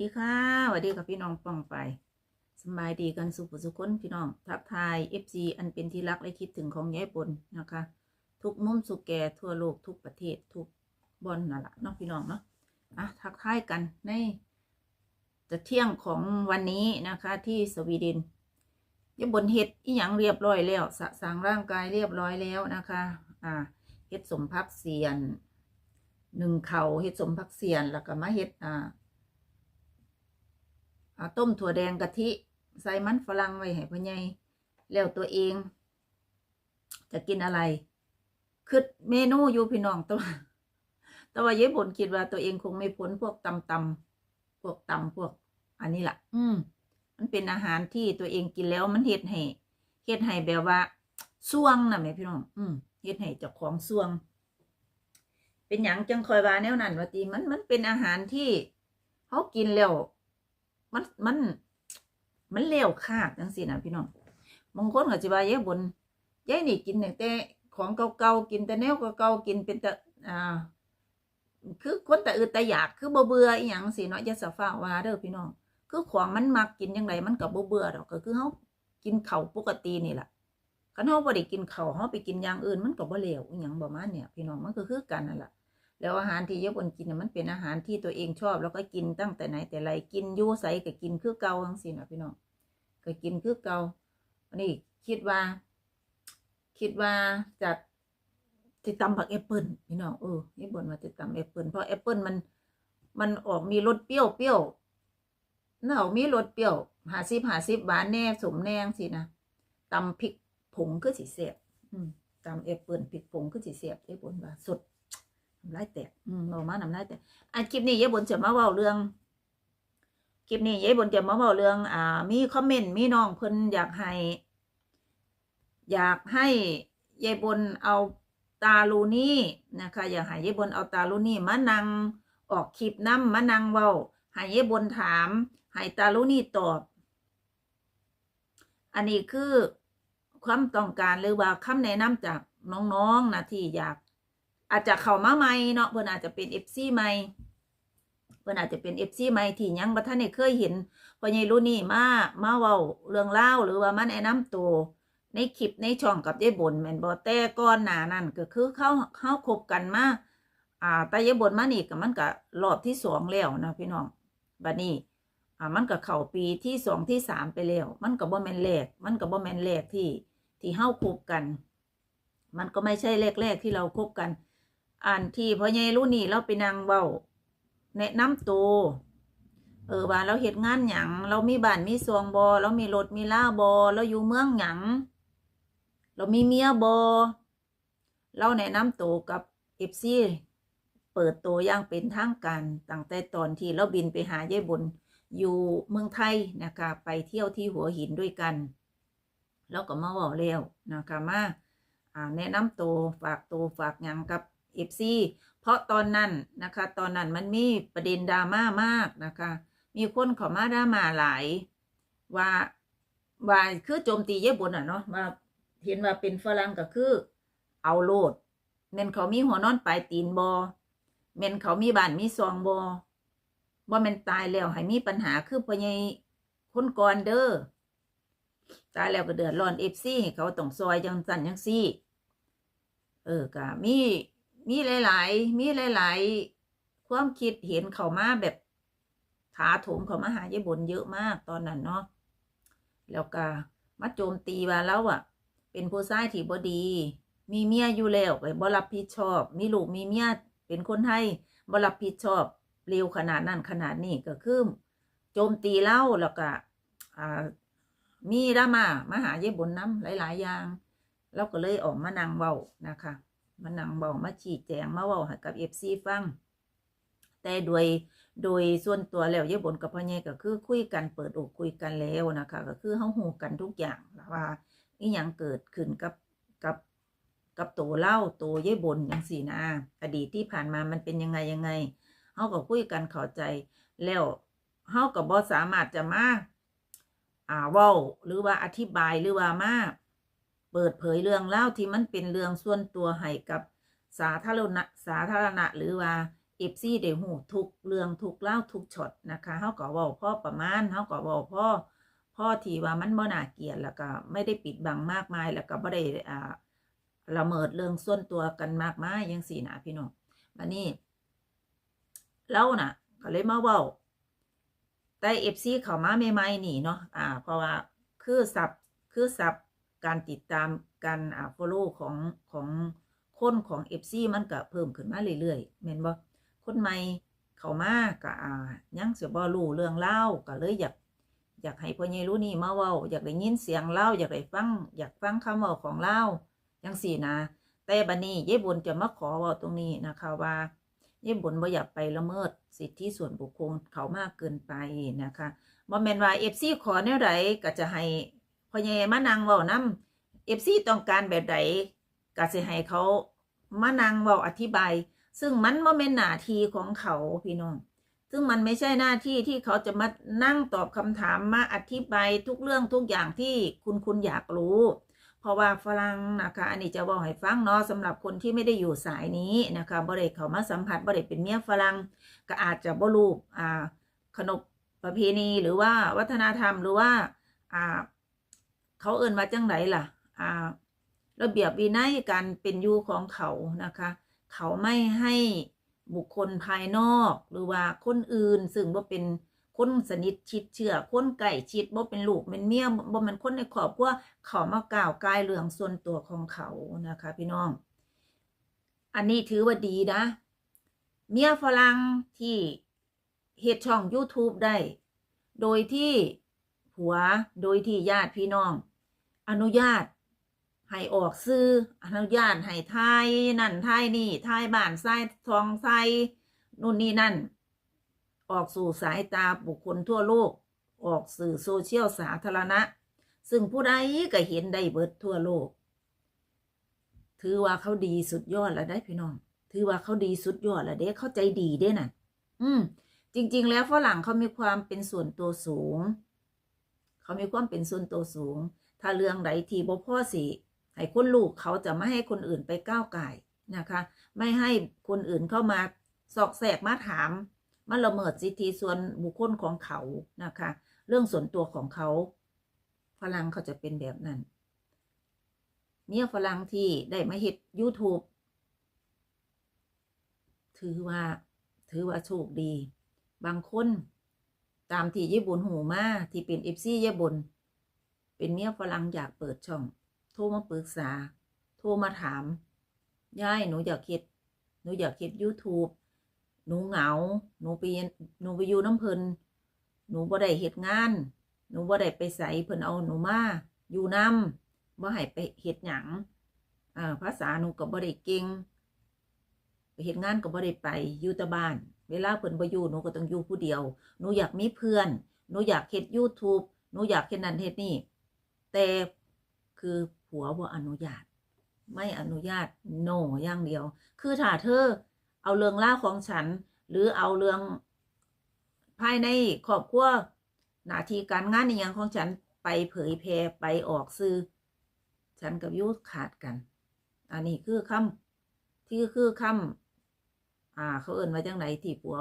ดีค่ะสวัสดีกับพี่น้องป้องไปสบายดีกันสุขสุขคนพี่น้องทักทาย FC อันเป็นที่รักและคิดถึงของยายปนนะคะ ทุกมุมสุขแก่ทั่วโลกทุกประเทศทุกบอนนั่นแหละเนาะพี่น้องเนาะอะทักทายกันในจะเที่ยงของวันนี้นะคะที่สวีเดนยายบนเฮ็ดอีหยังเรียบร้อยแล้วสะสางร่างกายเรียบร้อยแล้วนะคะอ่าเฮ็ดสมพักเสียนหนึ่งเขาเฮ็ดสมพักเสียนแล้วก็มาเฮ็ดอ่า อ่าต้มถั่วแดงกะทิ ใส่มันฝรั่งไว้ให้พ่อใหญ่แล้วตัวเอง จะกินอะไร คือเมนูอยู่พี่น้องตัวแต่ว่าเย้บนคิดว่าตัวเองคงไม่พ้นพวกตำตำพวกตำพวก อันนี้แหละอืม มันเป็นอาหารที่ตัวเองกินแล้วมันเฮ็ดให้เฮ็ดให้แบบว่าส่วงนะแม่พี่น้อง อืมเฮ็ดให้เจ้าของส่วง เป็นหยังจังคอยว่าแนวนั้นว่าตีมันมันเป็นอาหารที่เขากินแล้ว มันมัน มันเลี้ยวคาดจังสินะพี่น้องบางคนก็จะว่าเย้บนยายนี่กินแต่ของเก่าๆกินแต่แนวเก่าๆกินเป็นแต่อ่าคือคนแต่อืดแต่อยากคือบ่เบื่ออีหยังสิเนาะยาสฟ้าว่าเด้อพี่น้องคือของมันมักกินจังไดมันก็บ่เบื่อดอกก็คือเฮากินเข้าปกตินี่แหละคันเฮาบ่ได้กินเข้าเฮาไปกินอย่างอื่นมันก็บ่เลวอีหยังประมาณเนี่ยพี่น้องมันก็คือกันนั่นแหละ แล้วอาหารที่เยอะบนกินน่ะมันเป็นอาหารที่ตัวเองชอบ แล้วก็กินตั้งแต่ไหนแต่ไรกินยู่ใสก็กินคือเก่าจังซี่นะพี่น้องก็กินคือเก่าอันนี้คิดว่า คิดว่าจะติตำผักแอปเปิลพี่น้องเออนี่บนมาติตำแอปเปิลเพราะแอปเปิลมันมันออกมีรสเปรี้ยวเปรี้ยวน่าออกมีรสเปรี้ยวหาซิบหาซิบหวานแน่สมแน่สินะตำพริกผงคือสีเสียบตำแอปเปิลพริกผงคือสีเสียบไอ้บนว่าสด น้ำลายแตกอืมบอกมาน้ำลายแตกอันคลิปนี้ยายบนจะมาเว้าเรื่อง คลิปนี้ยายบนจะมาเว้าเรื่อง อ่า มีคอมเมนต์มีน้องเพิ่นอยากให้ อยากให้ยายบนเอาตาลูนี่นะคะ อยากให้ยายบนเอาตาลูนี่มานั่งออกคลิปน้ำมานั่งเว้าให้ยายบนถามให้ตาลูนี่ตอบ อันนี้คือความต้องการหรือว่าคำแนะนำจากน้องๆนะที่อยาก อาจจะเข้ามาใหม่เนาะเพิ่นอาจจะเป็นเอฟซีใหม่เพิ่นอาจจะเป็นเอฟซีใหม่ที่ยังบ่ทันได้เคยเห็นพ่อใหญ่รุ่นนี้มามาเว้าเรื่องเล่าหรือว่ามันแนะนำตัวในคลิปในช่องกับยายบนแม่นบ่แต่ก่อนหน้านั้นก็คือเขาเขาคบกันมาอ่าแต่ยายบนมานี่ก็มันก็รอบที่สองแล้วนะพี่น้องบัดนี้อ่ามันก็เข้าปีที่สองที่สามไปแล้ว มันก็บ่แม่นแรกมันก็บ่แม่นแรกที่ที่เฮาคบกัน มันก็ไม่ใช่แรกๆที่เราคบกัน อ่านที่พ่อใหญ่รุ่นนี้เราไปนางเว้าแนะนำตัวเออว่าเราเฮ็ดงานหยังเรามีบ้านมีซวงบอเรามีรถมีล่าบอเราอยู่เมืองหยังเรามีเมียบอเราแนะนำตัวกับเอฟซีเปิดตัวอย่างเป็นทางการตั้งแต่ตอนที่เราบินไปหายายบนอยู่เมืองไทยนะคะไปเที่ยวที่หัวหินด้วยกัน แล้วก็มาเว่าแล้วนะคะมาแนะนำตัวฝากตัวฝากหยังกับ เอฟซีเพราะตอนนั้นนะคะ ตอนนั้นมันมีประเด็นดราม่ามากนะคะ มีคนข้ามาดราม่าหลาย ว่าว่าคือโจมตีเยบนอะเนาะว่าเห็นว่าเป็นฝรั่งก็คือ เอาโลดเมนเขามีหัวนอนปลายตีนบอเมนเขามีบ้านมีซองบอบ่แม่นตายแล้วให้มีปัญหาคือพ่อใหญ่คนก่อนเด้อตายแล้วก็เดือดร้อนเอฟซีให้เขาต้องซอยจังสันจังซี่ เออก็มี มีหลาย ๆ มีหลาย ๆ ความคิดเห็นเขามาแบบถาโถมเขามาหายายบนเยอะมากตอนนั้นเนาะแล้วก็มาโจมตีว่าแล้วอะเป็นผู้ชายที่บดี มีเมียอยู่แล้วไปบ่รับผิดชอบ มีลูกมีเมียเป็นคนไทยบ่รับผิดชอบเร็วขนาดนั้นขนาดนี้ก็คือโจมตีเล่าแล้วก็มีดราม่ามาหาเย็บบนน้ำหลาย ๆ อย่างเราก็เลยออกมานั่งเว้านะคะ มานั่งเว้ามาชี้แจงมาเว้าให้กับเอฟซีฟัง แต่โดยโดยส่วนตัวแล้วเย็บบนกับพ่อใหญ่ก็คือคุยกันเปิดอกคุยกันแล้วนะคะ ก็คือเฮาหูกันทุกอย่างว่าอีหยังเกิดขึ้นกับกับกับตัวเล่าตัวเยบบนอย่างสี่นะอดีตที่ผ่านมามันเป็นยังไงยังไงเฮาก็คุยกันเข้าใจแล้วเฮาก็บ่สามารถจะมาอ่าเว้าหรือว่าอธิบายหรือว่ามา เปิดเผยเรื่องเล่าที่มันเป็นเรื่องส่วนตัวให้กับสาธารณะสาธารณะหรือว่าเอฟซีได้หูทุกเรื่องทุกเล่าทุกช็อตนะคะเฮาก็เว้าพ่อประมาณเฮาก็เว้าพ่อพ่อที่ว่ามันบ่น่าเกลียดแล้วก็ไม่ได้ปิดบังมากมายแล้วก็บ่ได้อ่าละเมิดเรื่องส่วนตัวกันมากมายจังซี่นะพี่น้องบัดนี้เราน่ะก็เลยมาเว้าแต่เอฟซีเขามาใหม่ๆนี่เนาะอ่าเพราะว่าคือสับคือสับ การติดตามการอ่า follow ของของคนของเอฟซีมันก็เพิ่มขึ้นมาเรื่อยๆแม่นบ่คนใหม่เข้ามาก็อ่ายังสิบ่รู้เรื่องเล่าก็เลยอยากอยากให้พ่อใหญ่รู้นี่มาเว้าอยากได้ยินเสียงเล่าอยากได้ฟังอยากฟังคำเว้าของเล่าจังซี่นะ แต่บัดนี้ยายบุญจะมาขอเว้าตรงนี้นะคะว่ายายบุญบ่อยากไปละเมิดสิทธิส่วนบุคคลเขามากเกินไปนะคะบ่แม่นว่า FC ขอแนวใดก็จะให้ พ่อใหญ่มานั่งเว้านำ FC ต้องการแบบใดก็สิให้เขามานั่งเว้าอธิบาย ซึ่งมันบ่แม่นหน้าที่ของเขาพี่น้อง ซึ่งมันไม่ใช่หน้าที่ที่เขาจะมานั่งตอบคำถามมาอธิบายทุกเรื่องทุกอย่างที่คุณคุณอยากรู้ เพราะว่าฝรั่งนะคะ อันนี้จะบอกให้ฟังเนาะสำหรับคนที่ไม่ได้อยู่สายนี้นะคะบ่ได้เขามาสัมผัสบ่ได้เป็นเมียฝรั่งก็อาจจะบ่รู้อ่าขนบประเพณีหรือว่าวัฒนธรรมหรือว่าอ่า เขาเอิ้นว่าจังไดล่ะ อ่า ระเบียบวินัยการเป็นอยู่ของเขานะคะ เขาไม่ให้บุคคลภายนอก หรือว่าคนอื่น ซึ่งบ่าเป็นคนสนิทชิดเชื่อคนใกล้ชิดบ่เป็นลูกเป็นเมียบ่เป็นคนในครอบครัวเขามากล่าวกายเรื่องส่วนตัวของเขานะคะ พี่น้อง อันนี้ถือว่าดีนะ เมียฝรั่งที่เฮ็ดช่อง YouTube ได้ โดยที่ผัวโดยที่ญาติพี่น้อง อนุญาตให้ออกซื้ออนุญาตให้ทายนั่นทายนี่ทายบ้านทรายทองไซนู่นนี่นั่น ออกสู่สายตาบุคคลทั่วโลก ออกสื่อโซเชียลสาธารณะ ซึ่งผู้ใดก็เห็นได้เบิดทั่วโลก ถือว่าเขาดีสุดยอดแล้วได้พี่น้อง ถือว่าเขาดีสุดยอดแล้วเด้เขาใจดีด้น่ะ อืม จริง ๆ แล้วฝรั่งเขามีความเป็นส่วนตัวสูง เขามีความเป็นส่วนตัวสูง ถ้าเรื่องใดที่บ่พ่อสิให้คนลูกเขาจะไม่ให้คนอื่นไปก้าวไก่นะคะ ไม่ให้คนอื่นเข้ามาสอกแสกมาถามมาละเมิดสิทธิส่วนบุคคลของเขานะคะ เรื่องส่วนตัวของเขาฝรั่งเขาจะเป็นแบบนั้นเมียฝรั่งที่ได้มาเฮ็ด YouTube ถือว่าถือว่าโชคดี บางคน ตามที่ญี่ปุ่นหูมาที่เป็นเอฟซีญี่ปุ่น เป็นเมียฝรั่งอยากเปิดช่อง โทรมาปรึกษา โทรมาถามยายหนูอยากเฮ็ดหนูอยากเฮ็ด YouTube หนูเหงา หนูไปหนูไปอยู่น้ำเพลินหนูบ่ได้เฮ็ดงาน หนูบ่ได้ไปใส่เพิ่นเอาหนูมาอยู่น้ำบ่ให้ไปเฮ็ดหยังอ่าภาษาหนูก็บ่ได้เก่งไปเฮ็ดงานก็บ่ได้ไปอยู่แต่บ้าน เวลาเพิ่นบ่อยู่หนูก็ต้องอยู่ผู้เดียว หนูอยากมีเพื่อน หนูอยากเฮ็ด YouTube หนูอยากเฮ็ดนั่นเฮ็ดนี่ แต่คือผัวบ่อนุญาต ไม่อนุญาตโนอย่างเดียว คือถ้าเธอเอาเรื่องล่าของฉัน หรือเอาเรื่องภายในครอบครัวหน้าที่การงานในอย่างของฉันไปเผยแพร่ไปออกสื่อฉันกับยุขาดกัน อันนี้คือคำที่คือคำอ่า เขาเอ่นว่าจังไหนที่ผัว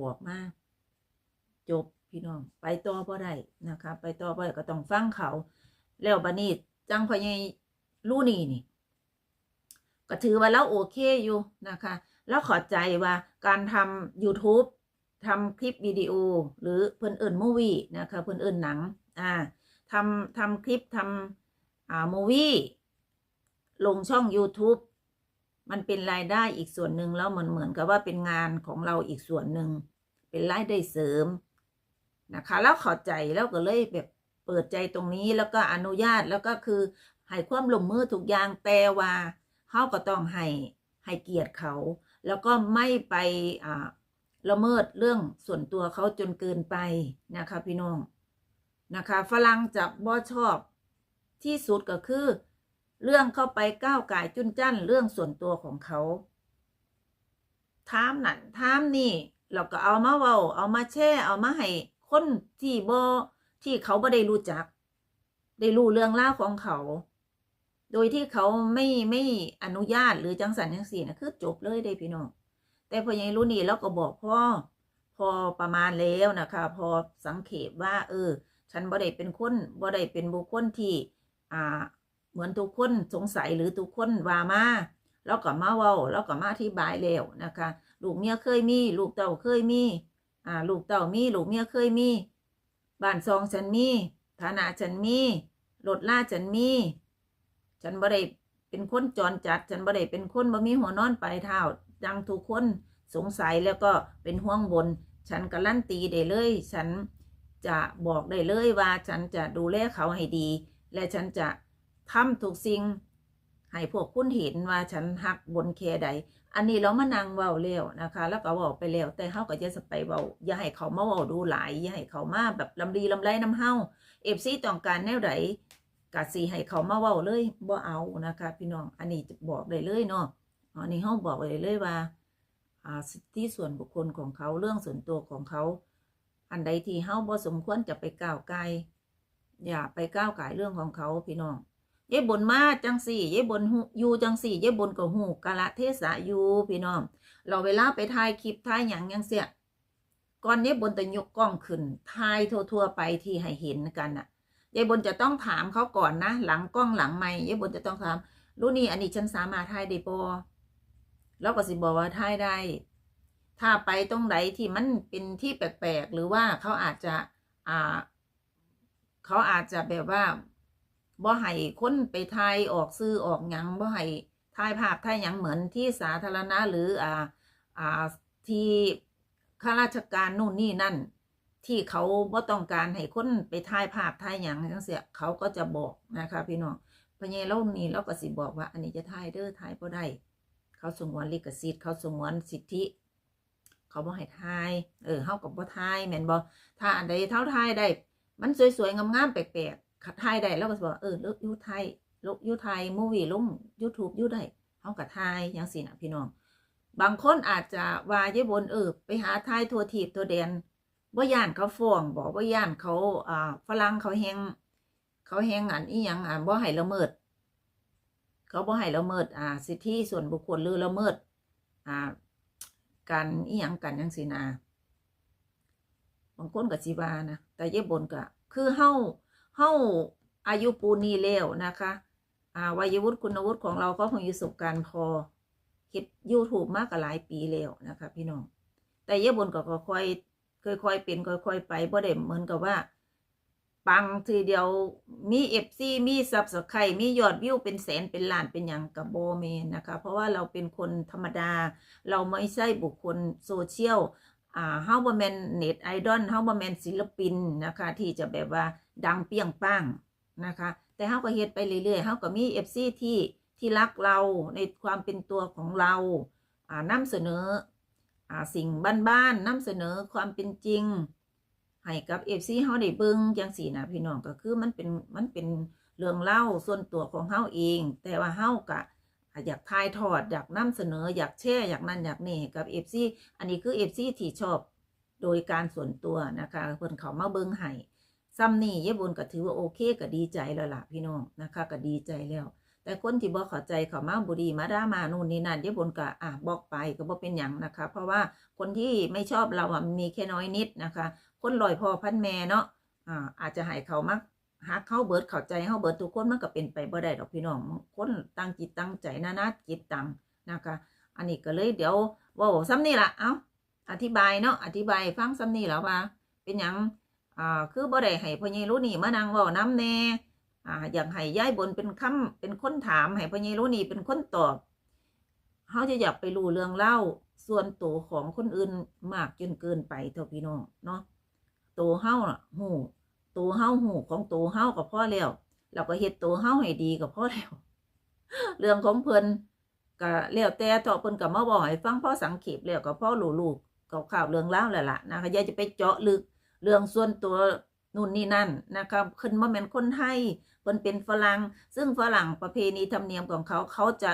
บอกมาจบ พี่น้อง ไปต่อบ่ได้นะคะ ไปต่อบ่ได้ก็ต้องฟังเขา แล้วบัดนี้จังพอใหญรู้นี่นี่ ก็ถือว่าเราโอเคอยู่นะคะ แล้วขอใจว่าการทำ YouTube ทำคลิปวิดีโอ หรือเพื่อนเอื่นมูวี่นะคะ เพื่อนเอื่นหนัง อ่าทำทำคลิปทำอ่ามูวี่ลงช่อง YouTube มันเป็นรายได้อีกส่วนหนึ่งแล้วเหมือนเหมือนกับว่าเป็นงานของเราอีกส่วนหนึ่งเป็นรายได้เสริม นะคะ แล้วเขอใจแล้วก็เลยแบบเปิดใจตรงนี้แล้วก็อนุญาตแล้วก็คือให้ความลงมือทุกอย่างแต่ว่าเขาก็ต้องให้ให้เกียรติเขา แล้วก็ไม่ไปอ่าละเมิดเรื่องส่วนตัวเขาจนเกินไปนะคะ พี่น้องนะคะฝรั่งจะบ่ชอบที่สุดก็คือ เรื่องเข้าไปก้าวไก่จุนจั้นเรื่องส่วนตัวของเขาถามนั่นถามนี่เราก็เอามาเว้าเอามาแช่เอามาให้ คนที่บ่ที่เขาบ่ได้รู้จัก ได้รู้เรื่องราวของเขา โดยที่เขาไม่ไม่อนุญาตหรือจังสันจังสีนะคือจบเลยเด้พี่น้องแต่พอยังรู้นี่แล้วก็บอกพ่อพอประมาณแล้วนะคะ พอสังเขปว่า เออ ฉันบ่ได้เป็นคนบ่ได้เป็นบุคคลที่อ่าเหมือนทุกคนสงสัยหรือทุกคนว่ามาแล้วก็มาเว้าแล้วก็มาอธิบายแล้วนะคะ ลูกเมียเคยมี ลูกเต่าเคยมี อ่าลูกเต่ามีลูกเมียเคยมีบ้านซองฉันมีฐานะฉันมีรถล่าฉันมี ฉันบ่ได้เป็นคนจรจัด ฉันบ่ได้เป็นคนบ่มีหัวนอนปลายเท้าดังทุกคนสงสัยแล้วก็เป็นห่วงบน ฉันการันตีได้เลย ฉันจะบอกได้เลยว่าฉันจะดูแลเขาให้ดี และฉันจะทำทุกสิ่งให้พวกคุณเห็นว่าฉันหักบนแค่ใด อันนี้เรามานั่งเว้าแล้วนะคะ แล้วก็เว้าไปแล้วแต่เฮาก็จะสไปเว้าอย่าให้เขามาเว้าดูหลายอย่าให้เขามาแบบลำดีลำไรน้ำเฮาเอฟซีต้องการแนวใดกะสิให้เขามาเว้าเลยบ่เอานะคะ พี่น้องอันนี้จะบอกได้เลยเนาะอันนี้เฮาบอกไว้เลยว่าอ่าสิทธิส่วนบุคคลของเขาเรื่องส่วนตัวของเขา อันใดที่เฮาบ่สมควรจะไปก้าวไกลอย่าไปก้าวไก่เรื่องของเขาพี่น้อง เย่บนมาจังสี่เย่บนหูอยู่จังสี่เย่บนกับหูกะละเทศะอยู่พี่น้องเราเวลาไปถ่ายคลิปถ่ายหยังยังเสียก่อนเย่บนจะยกกล้องขึ้นถ่ายทั่วๆไปที่ให้เห็นกันน่ะเย่บนจะต้องถามเขาก่อนนะ หลังกล้องหลังไมค์เย่บนจะต้องถามรู้นี่อันนี้ฉันสามารถถ่ายได้บ่แล้วก็สิบอกว่าถ่ายได้ ถ้าไปตรงไหนที่มันเป็นที่แปลกๆหรือว่าเขาอาจจะอ่าเขาอาจจะแบบว่า บ่ให้คนไปถ่ายออกซื้อออกหยังบ่ให้ถ่ายภาพถ่ายหยังเหมือนที่สาธารณะหรืออ่าอ่าที่ข้าราชการนู่นนี่นั่น ที่เขาบ่ต้องการให้คนไปถ่ายภาพถ่ายหยังจังเสียเขาก็จะบอกนะคะพี่น้องพญาเล่านี่เราก็สิบอกว่า อันนี้จะถ่ายเด้อถ่ายบ่ได้เขาสงวนลิขสิทธิ์เขาสงวนสิทธิเขาบ่ให้ทาย เออเฮากับบ่ทายแม่นบ่ถ้าอันใดเท่าทายได้ มันสวยๆงามๆแปลกๆ ขัดทยได้แล้วก็บอกเออลูกยูไทยลูกยูไทยมูวี่ลง YouTube ยูได้เฮากับทายจังซี่นะพี่น้อง บางคนอาจจะว่าเยบนเออไปหาไทยทัวทีบตัวแดนบ่ย่านเขาฟ้องบอกบ่ย่านเขาอ่าฝรั่งเขาแฮงเขาแฮงอันอีหยังอ่าบ่ให้ละเมิด เขาบ่ให้ละเมิดอ่า สิทธิส่วนบุคคลหรือละเมิด อ่าการอีหยังกันจังซี่นะบางคนก็สิว่านะแต่เย็บบนก็คือเฮา เฮาอายุปูนนี้แล้วนะคะอ่าวัยวุฒิคุณวุฒิของเราก็คงอยู่ประสบการณ์พอเฮ็ด YouTube มากกว่าหลายปีแล้วนะคะ พี่น้อง แต่เยบบนก็ค่อยๆค่อยเป็นค่อยๆไปบ่ได้เหมือนกับว่า ปังทีเดียวมีเอฟซีมีซับสไครมียอดวิวเป็นแสนเป็นล้านเป็นอย่างกับโบเมนนะคะ เพราะว่าเราเป็นคนธรรมดา เราไม่ใช่บุคคลโซเชียลอ่าเฮาบ่แมนเน็ตไอดอลเฮาบ่แมนศิลปินนะคะ ที่จะแบบว่า ดังเปี้ยงป้างนะคะ แต่เฮาก็เฮ็ดไปเรื่อยๆเฮาก็มี FC ที่ที่รักเราในความเป็นตัวของเราอ่านำเสนออ่าสิ่งบ้านๆนำเสนอความเป็นจริงให้กับ FC เฮาได้เบิ่งจังซี่นะพี่น้องก็คือมันเป็นมันเป็นเรื่องเล่าส่วนตัวของเฮาเอง แต่ว่าเฮาก็อยากถ่ายทอดอยากนำเสนออยากแชร์อยากนั่นอยากนี่ให้กับ FC อันนี้คือ FC ที่ชอบโดยการส่วนตัวนะคะเพิ่นเขามาเบิ่งให้ ซ้ำนี่เยบุญก็ถือว่าโอเคก็ดีใจแล้วล่ะพี่น้องนะคะก็ดีใจแล้ว แต่คนที่บ่เข้าใจเขามาบุรีมาด่ามานู่นนี่นั่นเยบุญก็อะบอกไปก็บ่เป็นหยังนะคะ เพราะว่าคนที่ไม่ชอบเราอะมีแค่น้อยนิดนะคะ คนลอยพอพันแม่เนาะอ่าอาจจะให้เขามักหักเข้าเบิดเข้าใจเข้าเบิดทุกคนมันก็เป็นไปบ่ได้ดอกพี่น้องคนตั้งจิตตั้งใจนานาจิตตังนะคะ อันนี้ก็เลยเดี๋ยวว่าซ้ำนี่ละเอ้าอธิบายเนาะอธิบายฟังซ้ำนี่แล้วว่าเป็นหยัง อ่าคือบ่ได้ให้พ่อใหญ่รู้นี่มานั่งเว้าน้ำแน่อ่าอยากให้ย้ายบนเป็นคำเป็นคนถามให้พ่อใหญ่รู้นี่เป็นคนตอบเฮาจะอยากไปรู้เรื่องเล่าส่วนตัวของคนอื่นมากจนเกินไปเท่าพี่น้องเนาะตัวเฮาหูตัวเฮาหูของตัวเฮาก็พอแล้วเราก็เฮ็ดตัวเฮาให้ดีก็พอแล้ว เรื่องของเพิ่นก็แล้วแต่เถาะเพิ่นก็มาบอกให้ฟังพ่อสังเขปแล้วก็พอรู้ๆข่าวเรื่องราวแล้วล่ะนะคะย่าจะไปเจาะลึก เรื่องส่วนตัวนู่นนี่นั่นนะคะเพิ่นบ่แม่นคนไทยเพิ่นเป็นฝรั่งซึ่งฝรั่งประเพณีธรรมเนียมของเขาเขาจะ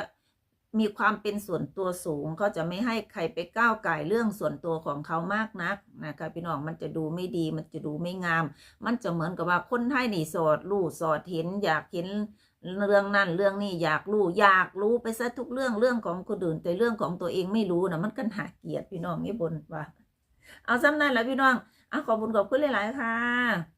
มีความเป็นส่วนตัวสูงเขาจะไม่ให้ใครไปก้าวไก่เรื่องส่วนตัวของเขามากนักนะคะพี่น้องมันจะดูไม่ดีมันจะดูไม่งาม มันจะเหมือนกับว่าคนไทยนี่สอดรู้สอดเห็นอยากเห็นเรื่องนั่นเรื่องนี้อยากรู้อยากรู้ไปซะทุกเรื่องเรื่องของคนอื่นแต่เรื่องของตัวเองไม่รู้นะมันกันหาเกียรติพี่น้องนี่บนว่า เอาซ้ำนั่นแหละพี่น้อง ขอบคุณขอบคุณหลาย ๆ ค่ะ